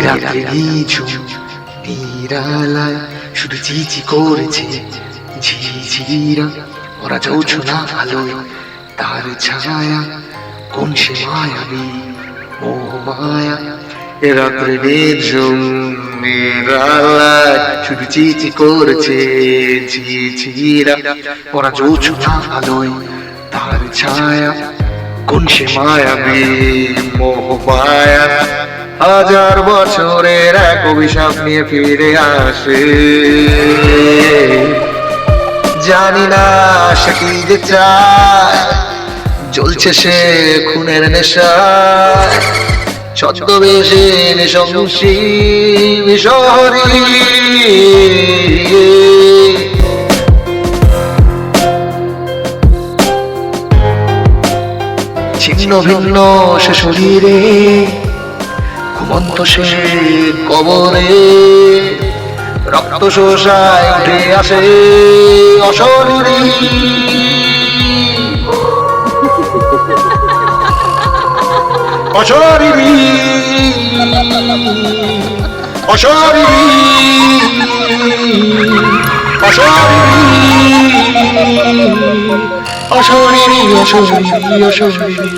রাত্রে নিঝুম নিরালায় শুধু চিচি করেছে। ঝিঝিরা ওরা জৌছনা আলোয় তার ছায়া, কোন সে মায়াবী? মোহ মায়া। এ রাত্রে নিঝুম নিরালায় শুধু চিচি করেছে। ঝিঝিরা ওরা জৌছনা আলোয় তার ছায়া, কোন সে মায়াবী? মোহ মায়া। হাজার বছরের এক অভিশাপ নিয়ে ফিরে আসে। জানি না সে কি যে চায়। জ্বলছে সে খুনের নেশা। ছদ্মবেশে নিশংসী মিশরি ছিন্ন ভিন্ন সে শরীরে ঘুমন্ত সে কবরে রক্ত শোষায় উঠে আসে অশরীরী। অশরীরী। অশরীরী। অশরীরী। অশরীরী অশরীরী অশরীরী।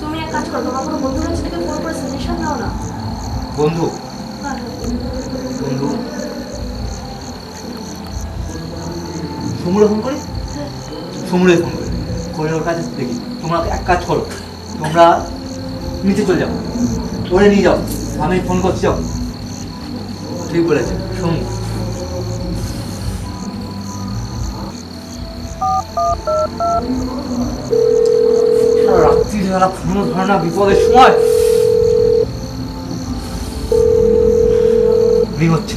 তুমি এক কাজ করো তোমার কোনো বন্ধু কাছে থেকে ফোন করে সাজেশন দাও না? বন্ধু? হ্যাঁ, বন্ধু? সমুরে ফোন করি? সমুরে ফোন করি। করে ওর কাছে দেখি। তোমরা এক কাজ করো তোমরা নিচে চলে যাও। ওরে নিয়ে যাও। আমি ফোন করছি যাও। ঠিক বলেছে সমু রাত্রিবেলা ফোন ধরে না বিপদের সময় হচ্ছে।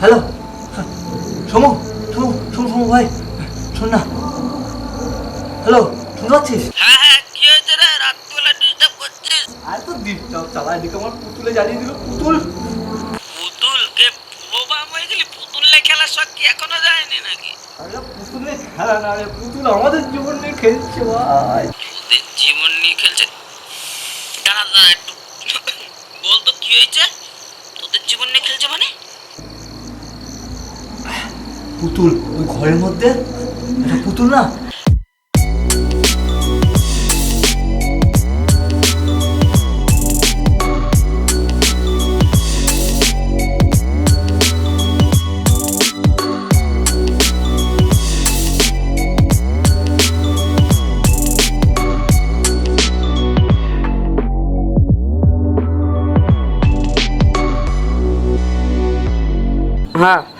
হ্যালো? সোমু সোমু সোমু সোমু ভাই শোন না। হ্যালো শুনতে পাচ্ছিস? হ্যাঁ হ্যাঁ কি হয়েছে রে? রাত্রিবেলা ডিস্টার্ব করছিস? আর তো দিকটা চালা এদিকে আমার পুতুলে জানিয়ে দিল। পুতুলে না পুতুল আমাদের জীবন নিয়ে খেলছে ভাই। তোদের জীবন নিয়ে খেলছে? দাঁড়া দাঁড়া একটু। বলতো কি হয়েছে? তোদের জীবন নিয়ে খেলছে মানে? পুতুল ওই ঘরের মধ্যে? একটা পুতুল না?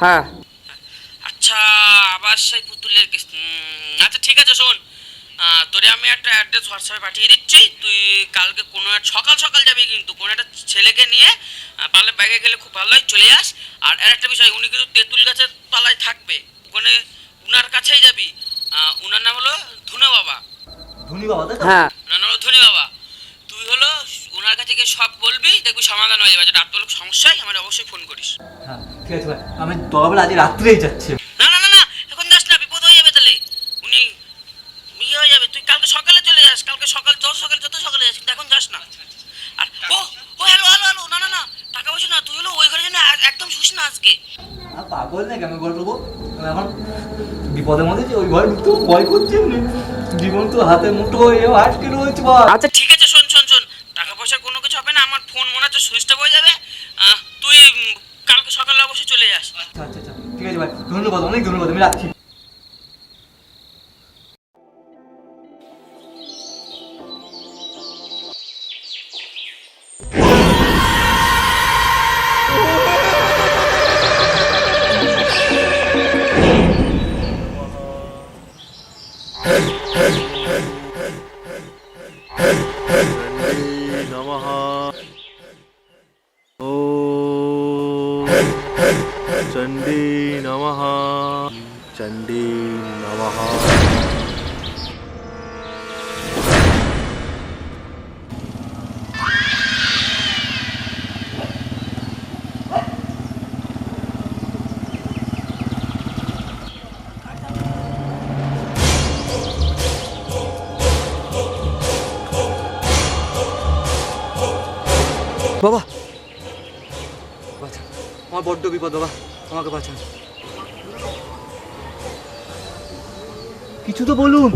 হ্যাঁ। আচ্ছা আবার সেই পুতুলের কেস আচ্ছা ঠিক আছে শোন। তোরে আমি একটা অ্যাড্রেস হোয়াটসঅ্যাপে পাঠিয়ে দিচ্ছি। তুই কালকে কোনো এক সকাল সকাল যাবি কিন্তু কোনো একটা ছেলেকে নিয়ে পারলে ব্যাগে গেলে খুব ভালো হয় চলে যাস। আর আর একটা বিষয় উনি কিন্তু তেঁতুল গাছের তলায় থাকবে। ওখানে উনার কাছেই যাবি। উনার নাম হলো ধুনে বাবা। ধনী বাবা হ্যাঁ উনার নাম হলো ধুনে বাবা তুই হলো ওনার কাছে গিয়ে সব বলবি দেখবি সমাধান হয়ে যাবে। যদি সমস্যায় আমার অবশ্যই ফোন করিস। হ্যাঁ ঠিক আছে ভাই। আমি দরকার আজ রাত্রেই যাচ্ছি। না না না না এখন যাস না বিপদ হয়ে যাবে তাহলে। উনি ইয়ে হয়ে যাবে তুই কালকে সকালে চলে যাস কালকে সকাল যত সকালে যত সকালে যাস কিন্তু এখন যাস না। আর ও ও হ্যালো হ্যালো হ্যালো না না না টাকা পয়সা না তুই হলো ওই ঘরে যেন আ- একদম শুস না আজকে। আর পাগল নাকি আমি ঢুকবো? এখন বিপদের মধ্যে যে ওই ঘরে ঢুকতে ভয় করছে জীবন তো হাতে মুঠো হয়ে আটকে রয়েছে বা আচ্ছা 2000 বাবা। বাঁচা আমার বড্ড বিপদ বাবা। আমাকে বাঁচান। কিছু তো বলুন।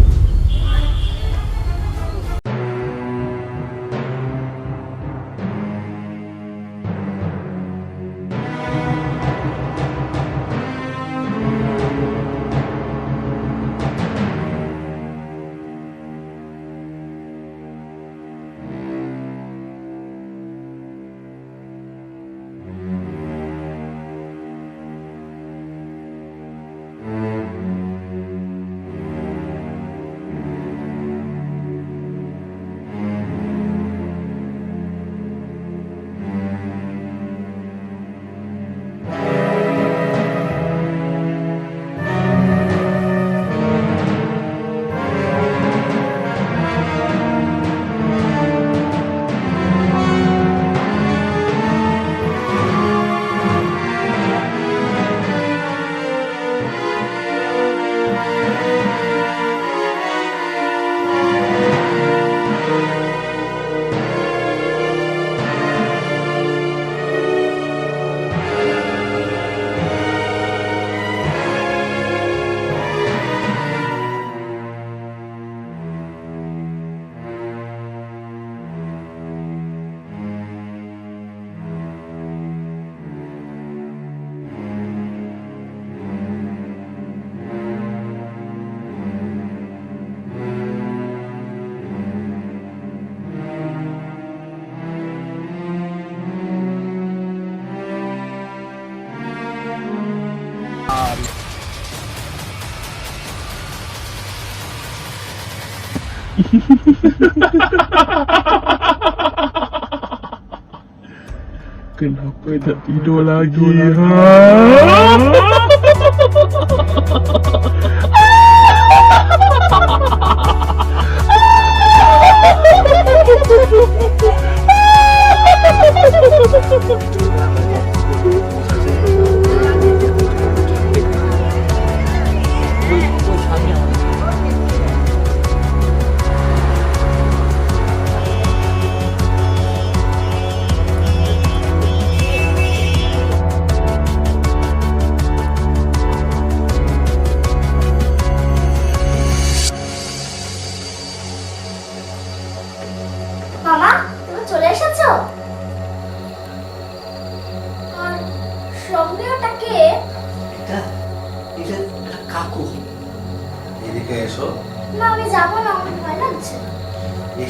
Kenapa tak tidur lagi? Ha?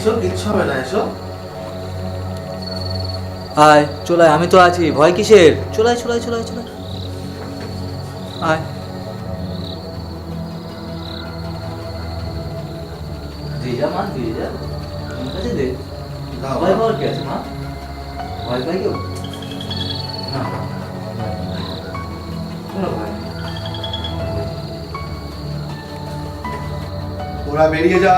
এসো কিচ্ছু হবে না এসো। আয় চলে আয়, আমি তো আছি। ভয় কিসের? চলে আয়, চলে আয়, চলে আয়, চলে আয়। আয়। দিয়ে যা মা দিয়ে যা। ঠিক আছে দে। ভয় পাওয়ার কি আছে মা? ভয় পাই কেউ? না কোনো ভয় ওরা বেরিয়ে যা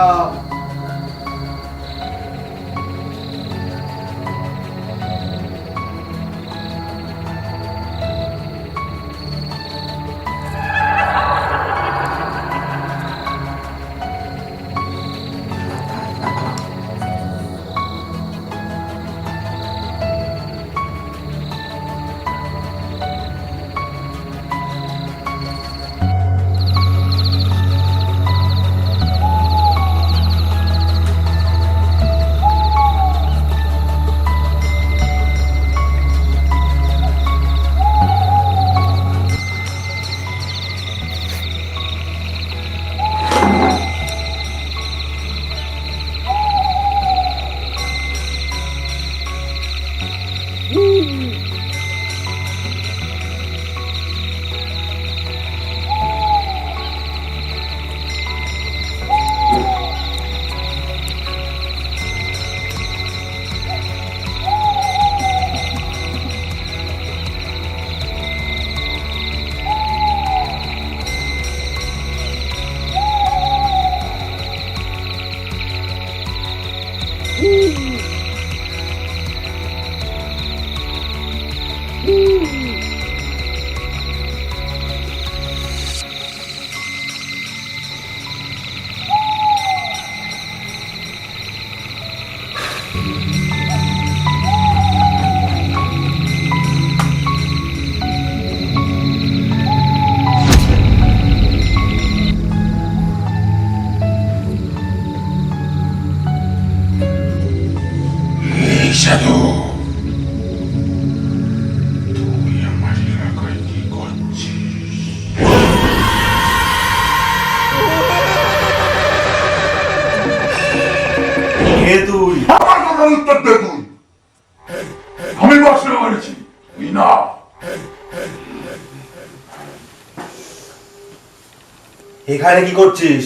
এখানে কি করছিস?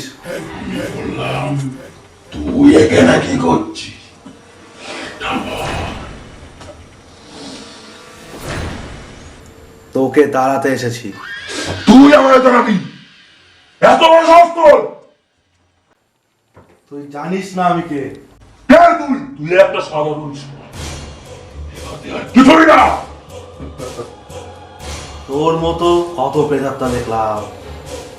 বললাম তুই এখানে কি করছিস? তোকে দাঁড়াতে এসেছি। তুই আমার জানাবি এত বড় সাহস তোর? তুই জানিস না আমি কে। কে তুই? তুই একটা সাধারণ কিছুই না। তোর মতো কত প্রেতাত্মা দেখলাম।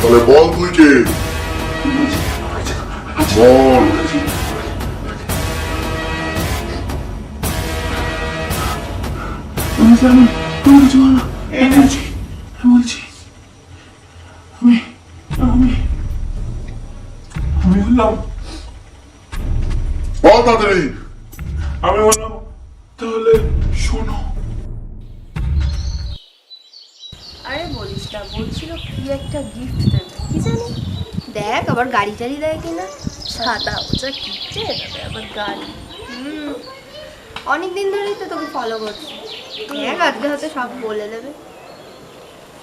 তাহলে বল তুই কে? বল। বলছি আমি বলছি আমি আমি আমি বললাম। বল তাড়াতাড়ি। আমি বললাম তাহলে শোনো। কি একটা গিফট দেবে, কি জানি? দেখ, আবার গাড়ি টাড়ি দেয় কিনা? সাদা ওটা কিনছে তারপরে আবার গাড়ি? অনেক দিন ধরেই তো তোকে ফলো করছি। দেখ, আজকে হয়তো সব বলে দেবে।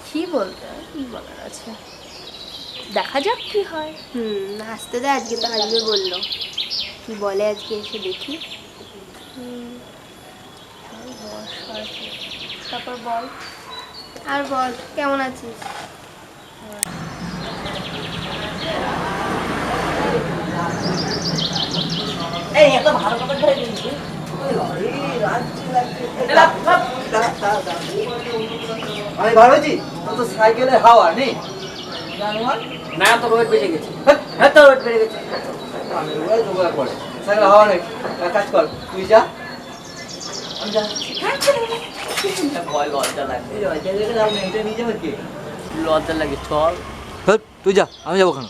কি বলতে? কি বলার আছে? দেখা যাক কি হয়। হুম, আসতে দে, আজকে তো আসবে বলল। কি বলে আজকে এসে দেখি। তারপর বল, আর বল, কেমন আছিস? আমি ভালো আছি? তোর তো সাইকেলের হাওয়া নেই না তো রোড বেজে গেছে। হ্যাঁ, হ্যাঁ তো রোড বেড়ে গেছে। আমি ওরাই জোগাড় করে সাইকেল হাওয়া নেই এক কাজ কর তুই যা। ভয় লজ্জা লেগে। চল। হ্যাঁ, তুই যা আমি যাব কেন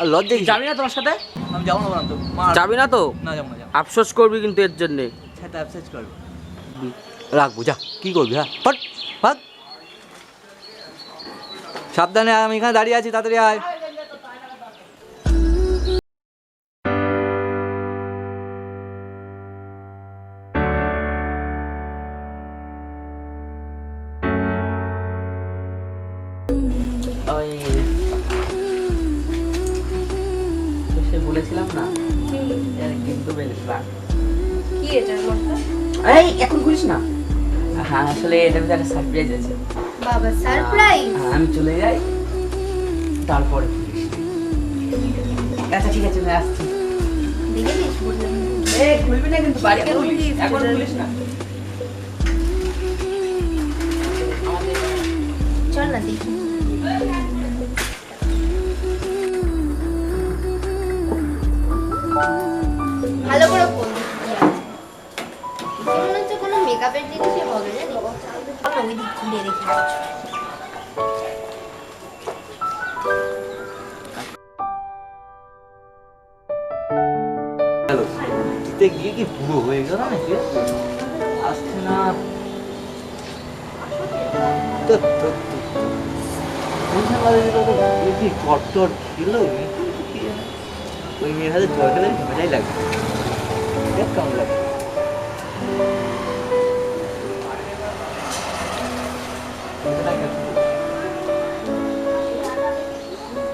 আর লজ্জা কি? যাবি না তোমার সাথে? আমি যাব না তো। মা যাবি না তো? না যাব না যাব। আফসোস করবি কিন্তু এর জন্যে। সাথে অ্যাবসেন্ট করব। রাখব যা কি করবি হ্যাঁ ফট ফট সাবধানে আয়, আমি এখানে দাঁড়িয়ে আছি তাড়াতাড়ি আয়। এটার ভিতরে একটা সারপ্রাইজ আছে। বাবা সারপ্রাইজ হ্যাঁ, আমি চলে যাই তারপরে আচ্ছা ঠিক আছে আমি আসছি। খুলবি কিন্তু? এখন খুলিস না? চল না দেখি। গেল পুরো হয়ে গেল আসছে না। ওই মেয়ের হাতে জল খেলে মজাই লাগে। দেখ কেমন লাগে।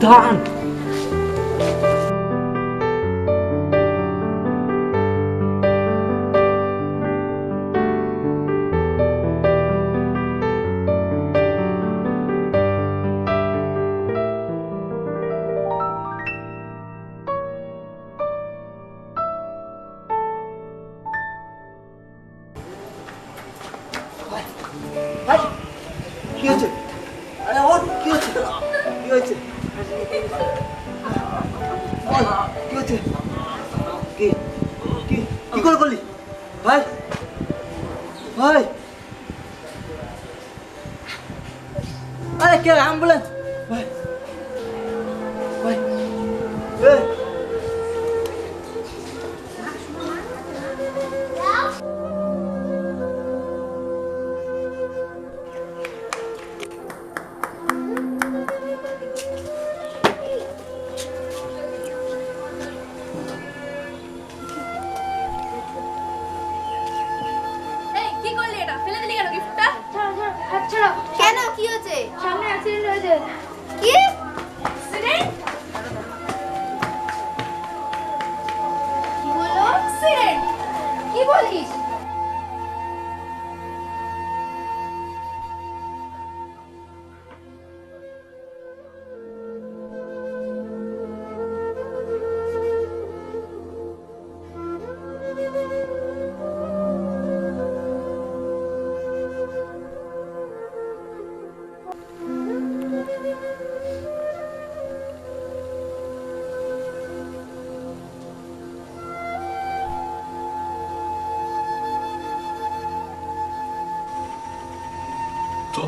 সাবধান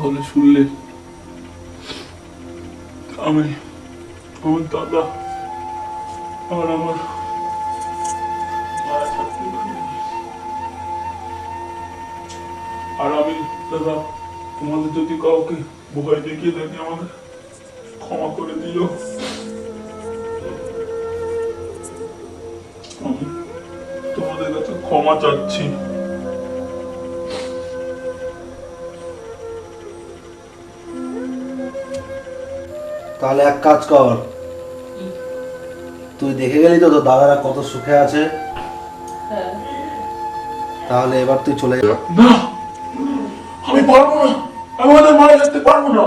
তাহলে শুনলে আমি, আমার দাদা আর আমার। আর আমি, দাদা, তোমাদের যদি কাউকে ভয় দেখিয়ে থাকি আমাকে ক্ষমা করে দিও তোমাদের কাছে ক্ষমা চাচ্ছি তাহলে এক কাজ কর। তুই দেখে গেলি তো তোর দাদারা কত সুখে আছে? তাহলে এবার তুই চলে যা। না আমি পারব না। আমি ওদের মারা যেতে পারব না।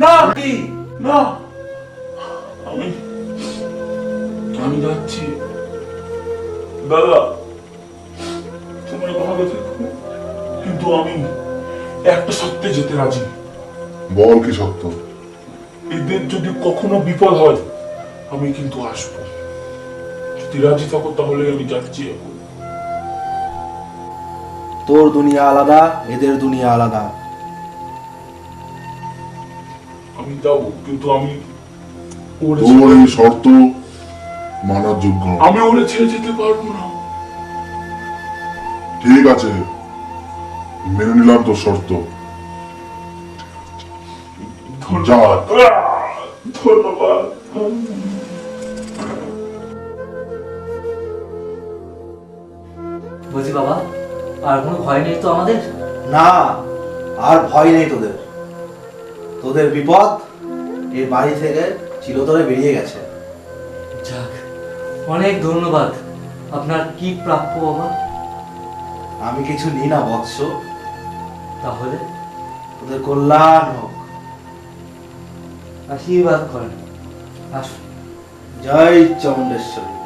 না কি? না। আমি আমি যাচ্ছি? দাদা তোমরা ভালো থেকো। কিন্তু আমি একটা সত্যি যেতে রাজি। বল কি সত্য? এদের যদি কখনো বিপদ হয় আমি কিন্তু আসব। যদি রাজি থাকো তাহলে আমি যাচ্ছি এখন। তোর দুনিয়া আলাদা এদের দুনিয়া আলাদা। আমি যাব কিন্তু আমি ওরে তোর এই শর্ত মানার যোগ্য। আমি ওরে ছেড়ে যেতে পারব না। ঠিক আছে মেনে নিলাম তোর শর্ত। ধন্যবাদ! ধন্যবাদ। বলছি বাবা আর কোনো ভয় নেই তো আমাদের? না আর ভয় নেই তোদের। তোদের বিপদ এই বাড়ি থেকে চিরতরে বেরিয়ে গেছে। যাক অনেক ধন্যবাদ। আপনার কি প্রাপ্য বাবা? আমি কিছু নিই না বৎস। তাহলে? তোদের কল্যাণ হোক। আশীর্বাদ করেন। আসুন। জয় চামুণ্ডেশ্বরী